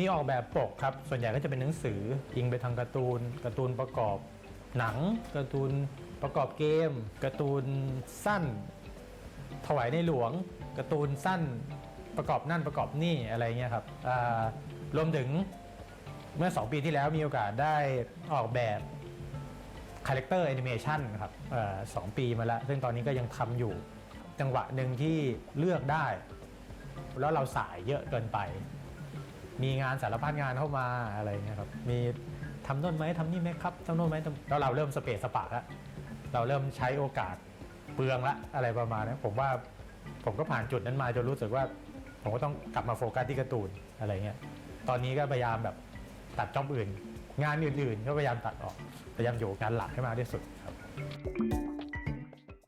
มีออกแบบปกครับ ส่วนใหญ่ก็จะเป็นหนังสืออิงไปทางการ์ตูนการ์ตูนประกอบหนังการ์ตูนประกอบเกมการ์ตูนสั้น ถวายในหลวงการ์ตูนสั้นประกอบนั่นประกอบนี่อะไรเงี้ยครับรวมถึงเมื่อ 2 ปีที่แล้วมีโอกาสได้ออกแบบคาแรคเตอร์แอนิเมชันครับสองปีมาแล้ว ซึ่งตอนนี้ก็ยังทำอยู่ จังหวะหนึ่งที่เลือกได้ แล้วเราสายเยอะเกินไป มีงานสารพัดงานเข้ามาอะไรเงี้ยครับมีทำโน่นไหมทำนี่ไหมครับทำโน่นไหมทำแล้วเราเริ่มสเปซสปะแล้วเราเริ่มใช้โอกาสเปลืองละอะไรประมาณนี้ผมว่าผมก็ผ่านจุดนั้นมาจนรู้สึกว่า ผมก็ต้องกลับมาโฟกัสที่การ์ตูนอะไรเงี้ยตอนนี้ก็พยายามแบบตัดจ็อบอื่น งานอื่นๆ ก็พยายามตัดออกพยายามอยู่งานหลักให้มากที่สุดครับ